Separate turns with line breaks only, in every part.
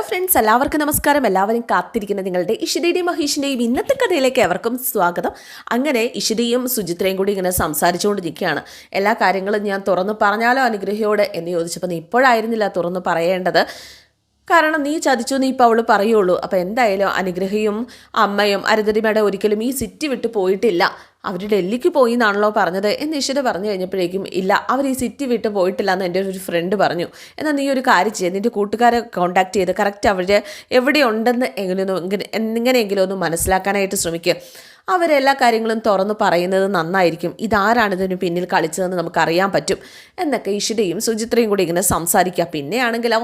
Hello friends എല്ലാവർക്കും നമസ്കാരം. എല്ലാവരും കാത്തിരിക്കുന്ന നിങ്ങളുടെ ഇഷിതയുടെയും മഹേഷിന്റെയും ഇന്നത്തെ കഥയിലേക്ക് എവർക്കും സ്വാഗതം. അങ്ങനെ ഇഷിതയും സുചിത്രയും കൂടി ഇങ്ങനെ സംസാരിച്ചുകൊണ്ടിരിക്കുകയാണ്. എല്ലാ കാര്യങ്ങളും ഞാൻ തുറന്നു പറഞ്ഞാലോ അനുഗ്രഹയോട് എന്ന് ചോദിച്ചപ്പോൾ ഇപ്പോഴായിരുന്നില്ല തുറന്നു പറയേണ്ടത്. കാരണം നീ ചതിച്ചു നീ ഇപ്പോൾ അവൾ പറയുള്ളൂ. അപ്പോൾ എന്തായാലും അനുഗ്രഹയും അമ്മയും അരുതരിമയുടെ ഒരിക്കലും ഈ സിറ്റി വിട്ട് പോയിട്ടില്ല. അവർ ഡൽഹിക്ക് പോയി എന്നാണല്ലോ പറഞ്ഞത്. എന്ന് ഇഷിത പറഞ്ഞു കഴിഞ്ഞപ്പോഴേക്കും ഇല്ല അവർ ഈ സിറ്റി വിട്ട് പോയിട്ടില്ല എന്ന് എന്റെ ഒരു ഫ്രണ്ട് പറഞ്ഞു. എന്നാൽ നീ ഒരു കാര്യം ചെയ്യുക നിന്റെ കൂട്ടുകാരെ കോൺടാക്ട് ചെയ്ത് കറക്റ്റ് അവർ എവിടെയുണ്ടെന്ന് എങ്ങനെയൊന്നും എങ്ങനെയെങ്കിലും ഒന്ന് മനസ്സിലാക്കാനായിട്ട് ശ്രമിക്കുക അവരെല്ലാ കാര്യങ്ങളും തുറന്നു പറയുന്നത് നന്നായിരിക്കും. ഇതാരാണ് ഇതിന് പിന്നിൽ കളിച്ചതെന്ന് നമുക്കറിയാൻ പറ്റും. എന്നൊക്കെ ഇഷിതയും സുചിത്രയും കൂടി ഇങ്ങനെ സംസാരിക്കുക. പിന്നെയാണെങ്കിലോ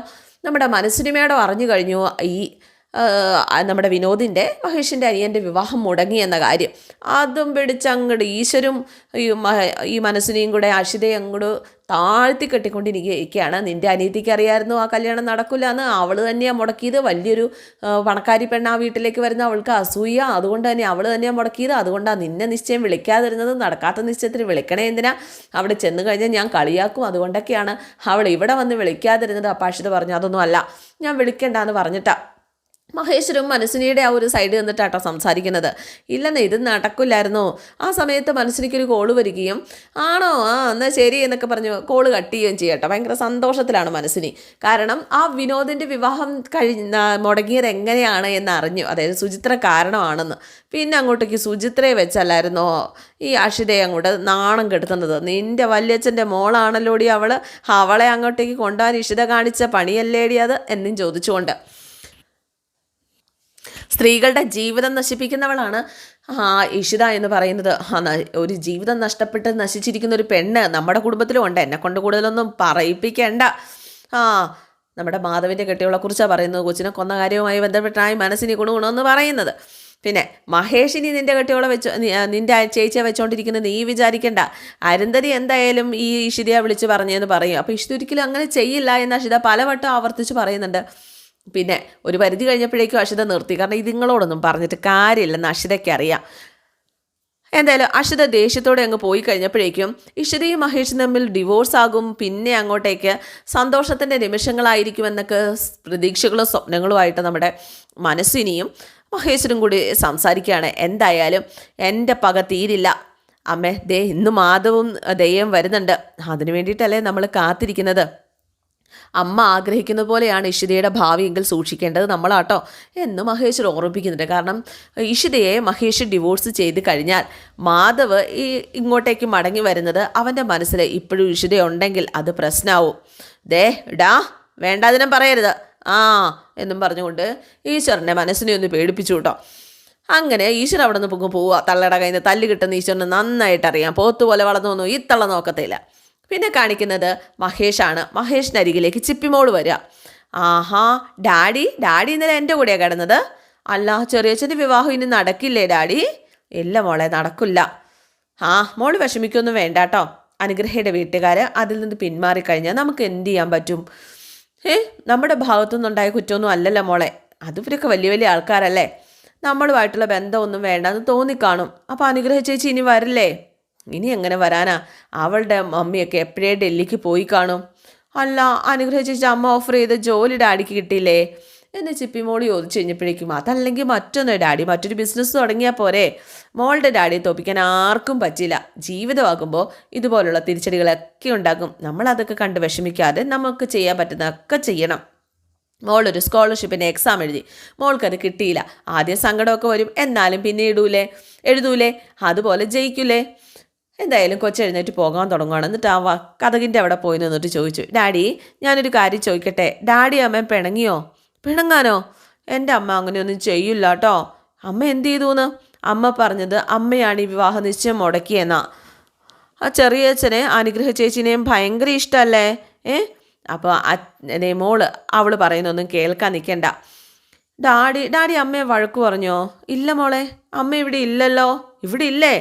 നമ്മുടെ മനസ്സിനുമേടം അറിഞ്ഞു കഴിഞ്ഞു. ഈ നമ്മുടെ വിനോദിന്റെ മഹേഷിന്റെ അനിയന്റെ വിവാഹം മുടങ്ങി എന്ന കാര്യം. അതും പിടിച്ചങ്ങോട്ട് ഈശ്വരും ഈ മനസ്സിനെയും കൂടെ അഷിതയും അങ്ങോട്ട് താഴ്ത്തി കെട്ടിക്കൊണ്ടിരിക്കുകയാണ്. നിന്റെ അനിയത്തിക്ക് അറിയായിരുന്നു ആ കല്യാണം നടക്കില്ല എന്ന് അവൾ തന്നെയാണ് മുടക്കിയത്. വലിയൊരു പണക്കാരി പെണ്ണ് ആ വീട്ടിലേക്ക് വരുന്ന അവൾക്ക് അസൂയ. അതുകൊണ്ട് തന്നെ അവൾ തന്നെയാണ് മുടക്കിയത്. അതുകൊണ്ടാണ് നിന്നെ നിശ്ചയം വിളിക്കാതിരുന്നത്. നടക്കാത്ത നിശ്ചയത്തിന് വിളിക്കണേ എന്തിനാ? അവിടെ ചെന്ന് കഴിഞ്ഞാൽ ഞാൻ കളിയാക്കും. അതുകൊണ്ടൊക്കെയാണ് അവൾ ഇവിടെ വന്ന് വിളിക്കാതിരുന്നത്. അപ്പം പറഞ്ഞു അതൊന്നും അല്ല. ഞാൻ വിളിക്കണ്ടെന്ന് പറഞ്ഞിട്ടാ. മഹേശ്വരും മനസ്സിനിയുടെ ആ ഒരു സൈഡ് നിന്നിട്ടാട്ടോ സംസാരിക്കുന്നത്. ഇല്ലെന്നേ ഇത് നടക്കില്ലായിരുന്നു? ആ സമയത്ത് മനസ്സിനിക്കൊരു കോൾ വരികയും ആണോ? ആ എന്നാൽ ശരി എന്നൊക്കെ പറഞ്ഞ് കോൾ കട്ട് ചെയ്യുകയും ചെയ്യട്ടോ. ഭയങ്കര സന്തോഷത്തിലാണ് മനസ്സിനി. കാരണം ആ വിനോദിന്റെ വിവാഹം കഴിഞ്ഞ മുടങ്ങിയത് എങ്ങനെയാണ് എന്ന് അറിഞ്ഞു അതായത് സുചിത്ര കാരണമാണെന്ന്. പിന്നെ അങ്ങോട്ടേക്ക് സുചിത്രയെ വെച്ചല്ലായിരുന്നോ? ഈ അഷിതയെ അങ്ങോട്ട് നാണം കെടുത്തുന്നത്. നിന്റെ വല്യച്ഛന്റെ മോളാണല്ലോടി അവൾ അവളെ അങ്ങോട്ടേക്ക് കൊണ്ടുപോകാൻ ഇഷിത കാണിച്ച പണിയല്ലേടി അത്? എന്നും ചോദിച്ചുകൊണ്ട്. സ്ത്രീകളുടെ ജീവിതം നശിപ്പിക്കുന്നവളാണ് ആ ഇഷിത എന്ന് പറയുന്നത്. ഒരു ജീവിതം നഷ്ടപ്പെട്ട് നശിച്ചിരിക്കുന്ന ഒരു പെണ്ണ് നമ്മുടെ കുടുംബത്തിലും ഉണ്ട്. എന്നെ കൊണ്ട് കൂടുതലൊന്നും പറയിപ്പിക്കേണ്ട. ആ നമ്മുടെ മാധവിന്റെ കെട്ടികളെ കുറിച്ചാണ് പറയുന്നത്. കൊച്ചിനെ കൊന്ന കാര്യവുമായി ബന്ധപ്പെട്ടായി മനസ്സിന് ഗുണഗുണമെന്ന് പറയുന്നത്. പിന്നെ മഹേഷിനി നിന്റെ കെട്ടിയോളെ വെച്ചോ നിന്റെ ചേച്ചിയെ വെച്ചോണ്ടിരിക്കുന്നത് നീ വിചാരിക്കണ്ട. അരുന്ധതി എന്തായാലും ഈ ഇഷിതയെ വിളിച്ച് പറഞ്ഞെന്ന് പറയും. അപ്പോൾ ഇഷിത ഒരിക്കലും അങ്ങനെ ചെയ്യില്ല എന്ന് അഷിത പലവട്ടം ആവർത്തിച്ച് പറയുന്നുണ്ട്. പിന്നെ ഒരു പരിധി കഴിഞ്ഞപ്പോഴേക്കും അഷിത നിർത്തി. കാരണം ഇത് പറഞ്ഞിട്ട് കാര്യമില്ലെന്ന് അഷിതയ്ക്ക് അറിയാം. എന്തായാലും അഷിത ദേഷ്യത്തോടെ അങ്ങ് പോയി കഴിഞ്ഞപ്പോഴേക്കും ഇഷിതയും മഹേഷും തമ്മിൽ ഡിവോഴ്സ് ആകും. പിന്നെ അങ്ങോട്ടേക്ക് സന്തോഷത്തിന്റെ നിമിഷങ്ങളായിരിക്കുമെന്നൊക്കെ എന്നൊക്കെ പ്രതീക്ഷകളും സ്വപ്നങ്ങളുമായിട്ട് നമ്മുടെ മനസ്സിനിയും മഹേശ്വരും കൂടി സംസാരിക്കുകയാണ്. എന്തായാലും എന്റെ പക തീരില്ല. അമ്മേ ദേ ഇന്ന് മാധവും ദയ്യം വരുന്നുണ്ട്. അതിനു വേണ്ടിയിട്ടല്ലേ നമ്മൾ കാത്തിരിക്കുന്നത്? അമ്മ ആഗ്രഹിക്കുന്ന പോലെയാണ് ഇഷിതയുടെ ഭാവിയെങ്കിൽ സൂക്ഷിക്കേണ്ടത് നമ്മളാട്ടോ എന്ന് മഹേഷ് ഓർമ്മിപ്പിക്കുന്നുണ്ട്. കാരണം ഇഷിതയെ മഹേഷ് ഡിവോഴ്സ് ചെയ്ത് കഴിഞ്ഞാൽ മാധവ് ഈ ഇങ്ങോട്ടേക്ക് മടങ്ങി വരുന്നത് അവന്റെ മനസ്സിൽ ഇപ്പോഴും ഇഷിതയുണ്ടെങ്കിൽ അത് പ്രശ്നമാവും ദേ ഡാ വേണ്ടാതിനും പറയരുത്. ആ എന്നും പറഞ്ഞുകൊണ്ട് ഈശ്വരന്റെ മനസ്സിനെ ഒന്ന് പേടിപ്പിച്ചു കേട്ടോ. അങ്ങനെ ഈശ്വരൻ അവിടെ നിന്ന് പൊങ്ങ് പോവുക തള്ളയുടെ കയ്യിൽ നിന്ന് തല്ല് കിട്ടുന്ന ഈശ്വരന് നന്നായിട്ട് അറിയാം. പോത്തുപോലെ വളർന്നു വന്നു. ഈ തള്ള നോക്കത്തില്ല പിന്നെ കാണിക്കുന്നത് മഹേഷാണ്. മഹേഷിന്റെ അരികിലേക്ക് ചിപ്പിമോൾ വരിക. ആഹാ ഡാഡി ഡാഡി ഇന്നലെ എന്റെ കൂടെയാണ് കിടന്നത്. അല്ല ചെറിയച്ഛന്റെ വിവാഹം ഇനി നടക്കില്ലേ ഡാഡി? ഇല്ല മോളെ നടക്കില്ല. ആ മോൾ വിഷമിക്കൊന്നും വേണ്ട കേട്ടോ അനുഗ്രഹയുടെ വീട്ടുകാർ അതിൽ നിന്ന് പിന്മാറിക്കഴിഞ്ഞാൽ നമുക്ക് എന്ത് ചെയ്യാൻ പറ്റും? ഏ നമ്മുടെ ഭാഗത്തുനിന്നുണ്ടായ കുറ്റമൊന്നും അല്ലല്ലോ മോളെ. അതിവരൊക്കെ വലിയ വലിയ ആൾക്കാരല്ലേ. നമ്മളുമായിട്ടുള്ള ബന്ധമൊന്നും വേണ്ടെന്ന് തോന്നിക്കാണും. അപ്പോൾ അനുഗ്രഹ ചേച്ചി ഇനി വരില്ലേ? ഇനി എങ്ങനെ വരാനാ? അവളുടെ മമ്മിയൊക്കെ എപ്പോഴേ ഡൽഹിക്ക് പോയി കാണും? അല്ല അനുഗ്രഹിച്ച അമ്മ ഓഫർ ചെയ്ത ജോലി ഡാഡിക്ക് കിട്ടിയില്ലേ? എന്ന് ചിപ്പിമോൾ ചോദിച്ചു കഴിഞ്ഞപ്പോഴേക്കും അതല്ലെങ്കിൽ മറ്റൊന്ന് ഡാഡി മറ്റൊരു ബിസിനസ് തുടങ്ങിയാൽ പോരെ. മോളുടെ ഡാഡിയെ തോപ്പിക്കാൻ ആർക്കും പറ്റില്ല ജീവിതമാകുമ്പോൾ ഇതുപോലുള്ള തിരിച്ചടികളൊക്കെ ഉണ്ടാകും. നമ്മളതൊക്കെ കണ്ട് വിഷമിക്കാതെ നമുക്ക് ചെയ്യാൻ പറ്റുന്നതൊക്കെ ചെയ്യണം. മോളൊരു സ്കോളർഷിപ്പിന്റെ എക്സാം എഴുതി. മോൾക്കത് കിട്ടിയില്ല. ആദ്യം സങ്കടമൊക്കെ വരും. എന്നാലും പിന്നെ ഇടൂലേ? എഴുതൂലേ? അതുപോലെ ജയിക്കൂലേ? എന്തായാലും കൊച്ചെഴുന്നേറ്റ് പോകാൻ തുടങ്ങുകയാണ് എന്നിട്ട് ആ കഥകിന്റെ അവിടെ പോയി നിന്നിട്ട് ചോദിച്ചു ഡാഡി ഞാനൊരു കാര്യം ചോദിക്കട്ടെ? ഡാഡി അമ്മ പിണങ്ങിയോ? പിണങ്ങാനോ? എന്റെ അമ്മ അങ്ങനെയൊന്നും ചെയ്യില്ല കേട്ടോ അമ്മ എന്ത് ചെയ്തൂന്ന്? അമ്മ പറഞ്ഞത് അമ്മയാണ് ഈ വിവാഹ നിശ്ചയം മുടക്കിയെന്നാ. ആ ചെറിയ അച്ഛനെ അനുഗ്രഹ ചേച്ചിനെയും ഭയങ്കര ഇഷ്ടമല്ലേ ഏ? അപ്പോൾ അച്ഛനെ മോൾ അവൾ പറയുന്നൊന്നും കേൾക്കാൻ നിൽക്കണ്ട ഡാഡി ഡാഡി അമ്മയെ വഴക്ക് പറഞ്ഞോ? ഇല്ല മോളെ അമ്മ ഇവിടെ ഇല്ലല്ലോ. ഇവിടെ ഇല്ലേ?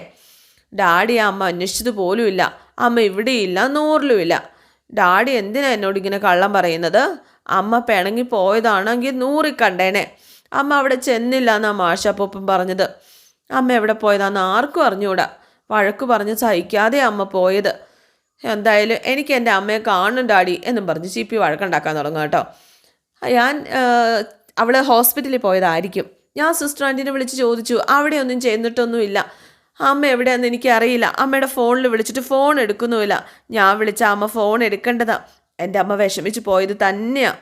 ഡാഡി അമ്മ അന്വേഷിച്ചത് പോലുമില്ല അമ്മ ഇവിടെ ഇല്ല നൂറിലും ഇല്ല. ഡാഡി എന്തിനാ എന്നോട് ഇങ്ങനെ കള്ളം പറയുന്നത്? അമ്മ പിണങ്ങി പോയതാണെങ്കിൽ നൂറി കണ്ടേനെ. അമ്മ അവിടെ ചെന്നില്ല എന്നാ മാഷപ്പൊപ്പം പറഞ്ഞത്. അമ്മ എവിടെ പോയതാന്ന് ആർക്കും അറിഞ്ഞൂടാ. വഴക്ക് പറഞ്ഞ് സഹിക്കാതെ അമ്മ പോയത്. എന്തായാലും എനിക്ക് എന്റെ അമ്മയെ കാണും ഡാഡി എന്നും പറഞ്ഞ് ചീപ്പി വഴക്കുണ്ടാക്കാൻ തുടങ്ങും കേട്ടോ. ഞാൻ അവൾ ഹോസ്പിറ്റലിൽ പോയതായിരിക്കും. ഞാൻ സിസ്റ്റർ ആന്റിനെ വിളിച്ച് ചോദിച്ചു. അവിടെ ഒന്നും ചെന്നിട്ടൊന്നുമില്ല. അമ്മ എവിടെയാണെന്ന് എനിക്കറിയില്ല. അമ്മയുടെ ഫോണിൽ വിളിച്ചിട്ട് ഫോൺ എടുക്കുന്നുമില്ല. ഞാൻ വിളിച്ച അമ്മ ഫോൺ എടുക്കേണ്ടതാ. എന്റെ അമ്മ വിഷമിച്ച് പോയത് തന്നെയാണ്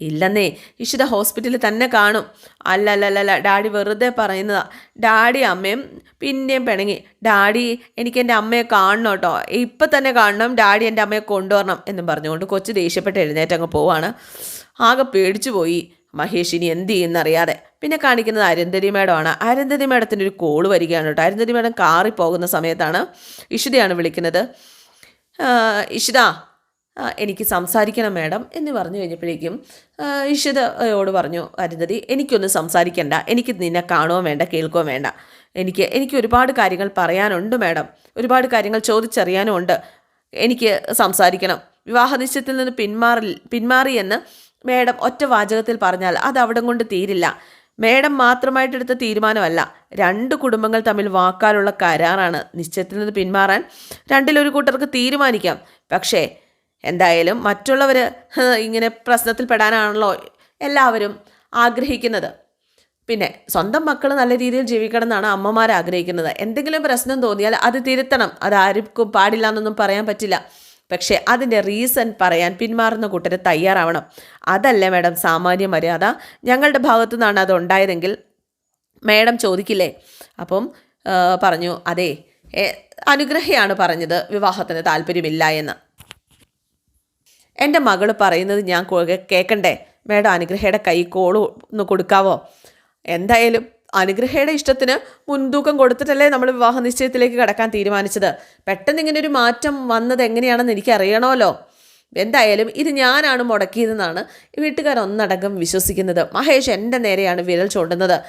ഇല്ലെന്നേ ഇഷിത ഹോസ്പിറ്റലിൽ തന്നെ കാണും. അല്ല അല്ല അല്ല അല്ല ഡാഡി വെറുതെ പറയുന്നതാ. ഡാഡി അമ്മയും പിന്നെയും പിണങ്ങി. ഡാഡി എനിക്ക് എന്റെ അമ്മയെ കാണണം കേട്ടോ. ഇപ്പം തന്നെ കാണണം. ഡാഡി എന്റെ അമ്മയെ കൊണ്ടുവരണം എന്നും പറഞ്ഞുകൊണ്ട് കൊച്ചു ദേഷ്യപ്പെട്ട് എഴുന്നേറ്റ് അങ്ങ് പോവാണ്. ആകെ പേടിച്ചു പോയി മഹേഷിനി എന്ത് ചെയ്യുന്നറിയാതെ. പിന്നെ കാണിക്കുന്നത് അരുന്ധതി മേഡമാണ്. അരുന്ധതി മേഡത്തിന്റെ ഒരു കോൾ വരികയാണ് കേട്ടോ. അരുന്ധതി മേഡം കാറി പോകുന്ന സമയത്താണ് ഇഷിതയാണ് വിളിക്കുന്നത്. "ആ, ഇഷിത എനിക്ക് സംസാരിക്കണം മേഡം എന്ന് പറഞ്ഞു കഴിഞ്ഞപ്പോഴേക്കും ഇഷിതയോട് പറഞ്ഞു അരുന്ധതി എനിക്കൊന്നും സംസാരിക്കണ്ട. എനിക്ക് നിന്നെ കാണുകയോ വേണ്ട കേൾക്കുകയോ വേണ്ട. എനിക്ക് എനിക്ക് ഒരുപാട് കാര്യങ്ങൾ പറയാനുണ്ട് മേഡം. ഒരുപാട് കാര്യങ്ങൾ ചോദിച്ചറിയാനും ഉണ്ട്. എനിക്ക് സംസാരിക്കണം. വിവാഹ നിശ്ചയത്തിൽ നിന്ന് പിന്മാറി പിന്മാറിയെന്ന് മേഡം ഒറ്റ വാചകത്തിൽ പറഞ്ഞാൽ അത് അവിടം കൊണ്ട് തീരില്ല. മേഡം മാത്രമായിട്ടെടുത്ത തീരുമാനമല്ല രണ്ട് കുടുംബങ്ങൾ തമ്മിൽ വാക്കാലുള്ള കരാറാണ് നിശ്ചയത്തിൽ നിന്ന് പിന്മാറാൻ രണ്ടിലൊരു കൂട്ടർക്ക് തീരുമാനിക്കാം. പക്ഷേ എന്തായാലും മറ്റുള്ളവർ ഇങ്ങനെ പ്രശ്നത്തിൽ പെടാനാണല്ലോ എല്ലാവരും ആഗ്രഹിക്കുന്നത്. പിന്നെ സ്വന്തം മക്കൾ നല്ല രീതിയിൽ ജീവിക്കണം എന്നാണ് അമ്മമാർ ആഗ്രഹിക്കുന്നത് എന്തെങ്കിലും പ്രശ്നം തോന്നിയാൽ അത് തിരുത്തണം. അത് ആർക്കും പാടില്ല എന്നൊന്നും പറയാൻ പറ്റില്ല. പക്ഷേ അതിന്റെ റീസൺ പറയാൻ പിന്മാറുന്ന കൂട്ടർ തയ്യാറാവണം. അതല്ല മാഡം സാമാന്യ മര്യാദ. ഞങ്ങളുടെ ഭാഗത്തു നിന്നാണ് അത് ഉണ്ടായതെങ്കിൽ മാഡം ചോദിക്കില്ലേ? അപ്പം പറഞ്ഞു അതെ അനുഗ്രഹയാണ് പറഞ്ഞത് വിവാഹത്തിന് താല്പര്യമില്ല എന്ന്. എന്റെ മകൾ പറയുന്നത് ഞാൻ കേൾക്കണ്ടേ മേഡം അനുഗ്രഹയുടെ കൈ കോൾ ഒന്ന് കൊടുക്കാവോ? എന്തായാലും അനുഗ്രഹയുടെ ഇഷ്ടത്തിന് മുൻതൂക്കം കൊടുത്തിട്ടല്ലേ നമ്മൾ വിവാഹ നിശ്ചയത്തിലേക്ക് കടക്കാൻ തീരുമാനിച്ചത്. പെട്ടെന്ന് ഇങ്ങനെ ഒരു മാറ്റം വന്നത് എങ്ങനെയാണെന്ന് എനിക്ക് അറിയണമല്ലോ എന്തായാലും ഇത് ഞാനാണ് മുടക്കിയതെന്നാണ് വീട്ടുകാർ ഒന്നടങ്കം വിശ്വസിക്കുന്നത്. മഹേഷ് എന്റെ നേരെയാണ് വിരൽ ചൂണ്ടുന്നത്.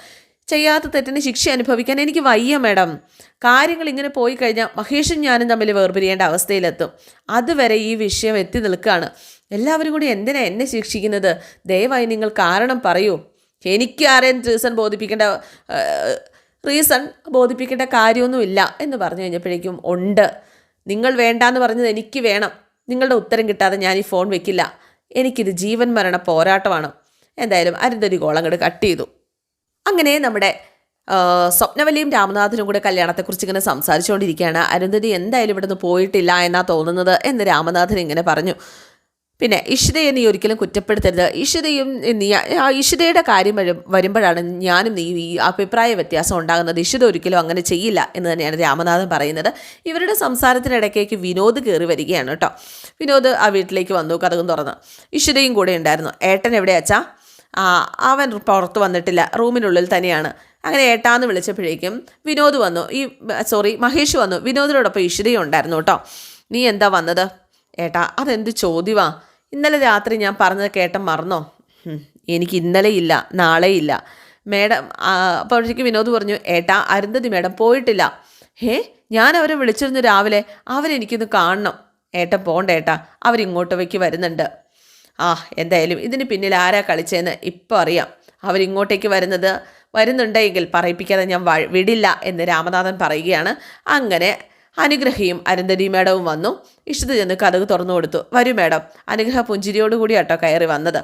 ചെയ്യാത്ത തെറ്റിന് ശിക്ഷ അനുഭവിക്കാൻ എനിക്ക് വയ്യ മേഡം. കാര്യങ്ങൾ ഇങ്ങനെ പോയി കഴിഞ്ഞാൽ മഹേഷും ഞാനും തമ്മിൽ വേർപിരിയേണ്ട അവസ്ഥയിലെത്തും. അതുവരെ ഈ വിഷയം എത്തി നിൽക്കുകയാണ്. എല്ലാവരും കൂടി എന്തിനാ എന്നെ ശിക്ഷിക്കുന്നത്? ദയവായി നിങ്ങൾ കാരണം പറയൂ. എനിക്ക് ആരെയും റീസൺ ബോധിപ്പിക്കേണ്ട റീസൺ ബോധിപ്പിക്കേണ്ട കാര്യമൊന്നുമില്ല എന്ന് പറഞ്ഞു കഴിഞ്ഞപ്പോഴേക്കും ഉണ്ട്. നിങ്ങൾ വേണ്ടാന്ന് പറഞ്ഞത് എനിക്ക് വേണം. നിങ്ങളുടെ ഉത്തരം കിട്ടാതെ ഞാൻ ഈ ഫോൺ വെക്കില്ല. എനിക്കിത് ജീവൻ മരണ പോരാട്ടമാണ്. എന്തായാലും അരുന്ധതി കോളങ്ങട് കട്ട് ചെയ്തു. അങ്ങനെ നമ്മുടെ സ്വപ്നവലിയും രാമനാഥനും കൂടെ കല്യാണത്തെക്കുറിച്ച് ഇങ്ങനെ സംസാരിച്ചുകൊണ്ടിരിക്കുകയാണ്. അരുന്ധതി എന്തായാലും ഇവിടുന്ന് പോയിട്ടില്ല എന്നാ തോന്നുന്നത് എന്ന് രാമനാഥൻ ഇങ്ങനെ പറഞ്ഞു. പിന്നെ ഇഷിതയെ നീ ഒരിക്കലും കുറ്റപ്പെടുത്തരുത്. ഇഷിതയും നീ ആ ഇഷിതയുടെ കാര്യം വരും വരുമ്പോഴാണ് ഞാനും നീ ഈ അഭിപ്രായ വ്യത്യാസം ഉണ്ടാകുന്നത്. ഇഷിത ഒരിക്കലും അങ്ങനെ ചെയ്യില്ല എന്ന് തന്നെയാണ് രാമനാഥൻ പറയുന്നത്. ഇവരുടെ സംസാരത്തിനിടയ്ക്കേക്ക് വിനോദ് കയറി വരികയാണ് കേട്ടോ. വിനോദ് ആ വീട്ടിലേക്ക് വന്നു കഥകും തുറന്ന്. ഇഷിതയും കൂടെ ഉണ്ടായിരുന്നു. ഏട്ടൻ എവിടെ അച്ഛാ? അവൻ പുറത്ത് വന്നിട്ടില്ല റൂമിനുള്ളിൽ തന്നെയാണ്. അങ്ങനെ ഏട്ടാന്ന് വിളിച്ചപ്പോഴേക്കും വിനോദ് വന്നു. ഈ സോറി മഹേഷ് വന്നു. വിനോദിനോടൊപ്പം ഇഷിതയും ഉണ്ടായിരുന്നു കേട്ടോ. നീ എന്താ വന്നത്? ഏട്ടാ അതെന്ത് ചോദ്യമാ? ഇന്നലെ രാത്രി ഞാൻ പറഞ്ഞത് കേട്ട മറന്നോ? എനിക്ക് ഇന്നലെ ഇല്ല നാളെ ഇല്ല. മേഡം അപ്പോഴേക്കും വിനോദ് പറഞ്ഞു ഏട്ടാ അരുന്ധതി മേഡം പോയിട്ടില്ല. ഏ ഞാൻ അവരെ വിളിച്ചിരുന്നു രാവിലെ. അവരെനിക്കൊന്ന് കാണണം. ഏട്ട പോണ്ട ഏട്ടാ. അവരിങ്ങോട്ടേക്ക് വരുന്നുണ്ട്. ആ എന്തായാലും ഇതിന് പിന്നിൽ ആരാ കളിച്ചതെന്ന് ഇപ്പോൾ അറിയാം. അവരിങ്ങോട്ടേക്ക് വരുന്നത് വരുന്നുണ്ടെങ്കിൽ പറയിപ്പിക്കാതെ ഞാൻ വിടില്ല എന്ന് രാമനാഥൻ പറയുകയാണ്. അങ്ങനെ അനുഗ്രഹയും അരുന്ധതി മേഡവും വന്നു. ഇഷ്ടത്ത് ചെന്ന് കഥക് തുറന്നു കൊടുത്തു. വരൂ മേഡം. അനുഗ്രഹ പുഞ്ചിരിയോടുകൂടി കേട്ടോ കയറി വന്നത്.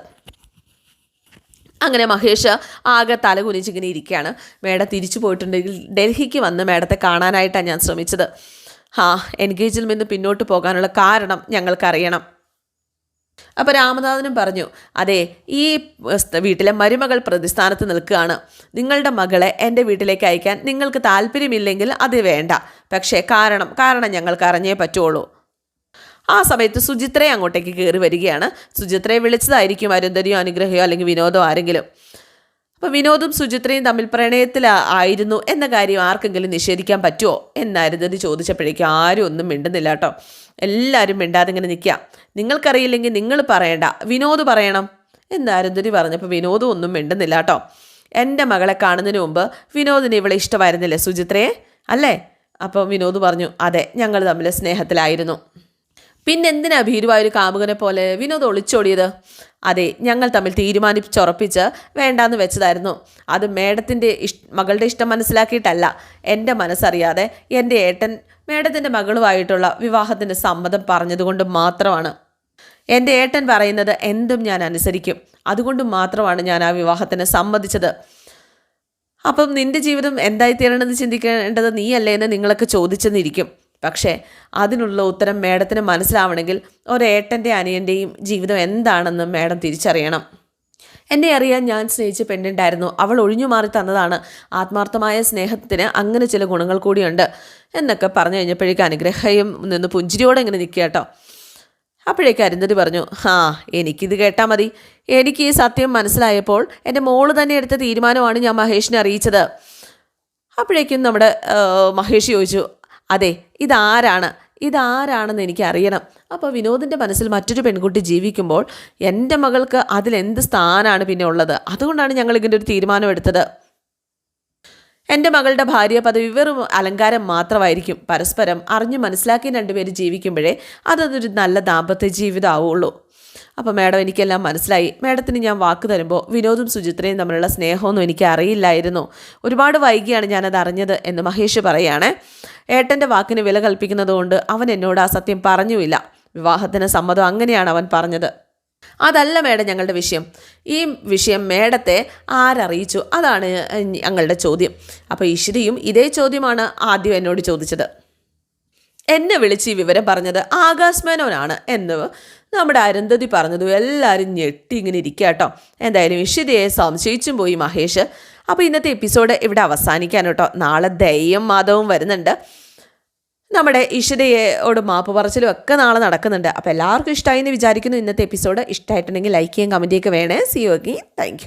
അങ്ങനെ മഹേഷ് ആകെ തല കുനിച്ചിങ്ങനെ ഇരിക്കുകയാണ്. മേഡം തിരിച്ചു പോയിട്ടുണ്ടെങ്കിൽ ഡൽഹിക്ക് വന്ന് മേഡത്തെ കാണാനായിട്ടാണ് ഞാൻ ശ്രമിച്ചത്. ആ എൻഗേജിൽ നിന്ന് പിന്നോട്ട് പോകാനുള്ള കാരണം ഞങ്ങൾക്കറിയണം. അപ്പോൾ രാമനാഥനും പറഞ്ഞു അതെ ഈ വീട്ടിലെ മരുമകൾ പ്രതിസ്ഥാനത്ത് നിൽക്കുകയാണ്. നിങ്ങളുടെ മകളെ എന്റെ വീട്ടിലേക്ക് അയക്കാൻ നിങ്ങൾക്ക് താല്പര്യമില്ലെങ്കിൽ അത് വേണ്ട. പക്ഷേ കാരണം കാരണം ഞങ്ങൾക്ക് അറിഞ്ഞേ പറ്റുള്ളൂ. ആ സമയത്ത് സുചിത്രയെ അങ്ങോട്ടേക്ക് കയറി വരികയാണ്. സുചിത്രയെ വിളിച്ചതായിരിക്കും അരുന്ധതിയോ അനുഗ്രഹയോ അല്ലെങ്കിൽ വിനോദോ ആരെങ്കിലും. അപ്പോൾ വിനോദും സുചിത്രയും തമ്മിൽ പ്രണയത്തിലായിരുന്നു എന്ന കാര്യം ആർക്കെങ്കിലും നിഷേധിക്കാൻ പറ്റുമോ എന്ന് അരുന്ധതി ചോദിച്ചപ്പോഴേക്കും ആരും ഒന്നും മിണ്ടുന്നില്ല കേട്ടോ. എല്ലാവരും മിണ്ടാതെ ഇങ്ങനെ നിൽക്കുക. നിങ്ങൾക്കറിയില്ലെങ്കിൽ നിങ്ങൾ പറയണ്ട. വിനോദ് പറയണം. എന്ന് അരുന്ധതി പറഞ്ഞപ്പോൾ വിനോദും ഒന്നും മിണ്ടുന്നില്ല കേട്ടോ. എന്റെ മകളെ കാണുന്നതിന് മുമ്പ് വിനോദിന് ഇവളെ ഇഷ്ടമായിരുന്നില്ലേ സുചിത്രയെ അല്ലേ? അപ്പോൾ വിനോദ് പറഞ്ഞു അതെ ഞങ്ങൾ തമ്മിൽ സ്നേഹത്തിലായിരുന്നു. പിന്നെന്തിനാ ഭീരുവായ ഒരു കാമുകനെ പോലെ വിനോദ് ഒളിച്ചോടിയത്? അതെ ഞങ്ങൾ തമ്മിൽ തീരുമാനിച്ചുറപ്പിച്ച് വേണ്ടാന്ന് വെച്ചതായിരുന്നു. അത് മേഡത്തിന്റെ ഇഷ് മകളുടെ ഇഷ്ടം മനസ്സിലാക്കിയിട്ടല്ല. എന്റെ മനസ്സറിയാതെ എന്റെ ഏട്ടൻ മേഡത്തിന്റെ മകളുമായിട്ടുള്ള വിവാഹത്തിന്റെ സമ്മതം പറഞ്ഞതുകൊണ്ട് മാത്രമാണ്. എന്റെ ഏട്ടൻ പറയുന്നത് എന്തും ഞാൻ അനുസരിക്കും. അതുകൊണ്ട് മാത്രമാണ് ഞാൻ ആ വിവാഹത്തിന് സമ്മതിച്ചത്. അപ്പം നിന്റെ ജീവിതം എന്തായിത്തീരണമെന്ന് ചിന്തിക്കേണ്ടത് നീയല്ലേ എന്ന് നിങ്ങളൊക്കെ ചോദിച്ചെന്നിരിക്കും. പക്ഷേ അതിനുള്ള ഉത്തരം മേഡത്തിന് മനസ്സിലാവണമെങ്കിൽ ഒരേട്ടന്റെ അനിയന്റെയും ജീവിതം എന്താണെന്ന് മേഡം തിരിച്ചറിയണം. എന്നെ അറിയാൻ ഞാൻ സ്നേഹിച്ച പെണ്ണുണ്ടായിരുന്നു. അവൾ ഒഴിഞ്ഞു മാറി തന്നതാണ്. ആത്മാർത്ഥമായ സ്നേഹത്തിന് അങ്ങനെ ചില ഗുണങ്ങൾ കൂടിയുണ്ട് എന്നൊക്കെ പറഞ്ഞു കഴിഞ്ഞപ്പോഴേക്കും അനുഗ്രഹയും നിന്ന് പുഞ്ചിരിയോടെ ഇങ്ങനെ നിൽക്കുക കേട്ടോ. അപ്പോഴേക്ക് അരുന്ധതി പറഞ്ഞു ആ എനിക്കിത് കേട്ടാൽ മതി. എനിക്ക് ഈ സത്യം മനസ്സിലായപ്പോൾ എന്റെ മോൾ തന്നെ എടുത്ത തീരുമാനമാണ് ഞാൻ മഹേഷിനെ അറിയിച്ചത്. അപ്പോഴേക്കും നമ്മുടെ മഹേഷ് ചോദിച്ചു അതെ ഇതാരാണ്? ഇതാരാണെന്ന് എനിക്കറിയണം. അപ്പോൾ വിനോദിന്റെ മനസ്സിൽ മറ്റൊരു പെൺകുട്ടി ജീവിക്കുമ്പോൾ എന്റെ മകൾക്ക് അതിലെന്ത് സ്ഥാനമാണ് പിന്നെ ഉള്ളത്? അതുകൊണ്ടാണ് ഞങ്ങൾ ഇതിന്റെ ഒരു തീരുമാനം എടുത്തത്. എന്റെ മകളുടെ ഭാര്യ പദവി വെറും അലങ്കാരം മാത്രമായിരിക്കും. പരസ്പരം അറിഞ്ഞു മനസ്സിലാക്കി രണ്ടുപേര് ജീവിക്കുമ്പോഴേ അതൊരു നല്ല ദാമ്പത്യ ജീവിതം ആവുള്ളൂ അപ്പോൾ മാഡം എനിക്കെല്ലാം മനസ്സിലായി. മാഡത്തിന് ഞാൻ വാക്ക് തരുമ്പോൾ വിനോദും സുചിത്രയും തമ്മിലുള്ള സ്നേഹമൊന്നും എനിക്ക് അറിയില്ലായിരുന്നു. ഒരുപാട് വൈകിയാണ് ഞാനത് അറിഞ്ഞത് എന്ന് മഹേഷ് പറയുകയാണേ ഏട്ടന്റെ വാക്കിന് വില കൽപ്പിക്കുന്നതുകൊണ്ട് അവൻ എന്നോട് ആ സത്യം പറഞ്ഞുമില്ല. വിവാഹത്തിന് സമ്മതം അങ്ങനെയാണ് അവൻ പറഞ്ഞത്. അതല്ല മേഡം ഞങ്ങളുടെ വിഷയം. ഈ വിഷയം മേഡത്തെ ആരറിയിച്ചു? അതാണ് ഞങ്ങളുടെ ചോദ്യം. അപ്പോൾ ഇഷിതയും ഇതേ ചോദ്യമാണ് ആദ്യം എന്നോട് ചോദിച്ചത്. എന്നെ വിളിച്ച് ഈ വിവരം പറഞ്ഞത് ആകാശ് മേനോനാണ് എന്ന് നമ്മുടെ അരുന്ധതി പറഞ്ഞതും എല്ലാവരും ഞെട്ടി ഇങ്ങനെ ഇരിക്കുക കേട്ടോ എന്തായാലും ഇഷിതയെ സംശയിച്ചും പോയി മഹേഷ്. അപ്പോൾ ഇന്നത്തെ എപ്പിസോഡ് ഇവിടെ അവസാനിക്കാൻ കേട്ടോ നാളെ ദയ്യം മാധവും വരുന്നുണ്ട്. നമ്മുടെ ഇഷിതയോട് മാപ്പ് പറച്ചിലും ഒക്കെ നാളെ നടക്കുന്നുണ്ട്. അപ്പോൾ എല്ലാവർക്കും ഇഷ്ടമായി എന്ന് വിചാരിക്കുന്നു ഇന്നത്തെ എപ്പിസോഡ് ഇഷ്ടമായിട്ടുണ്ടെങ്കിൽ ലൈക്ക് ചെയ്യാൻ കമന്റ് ഒക്കെ വേണേ. C you thank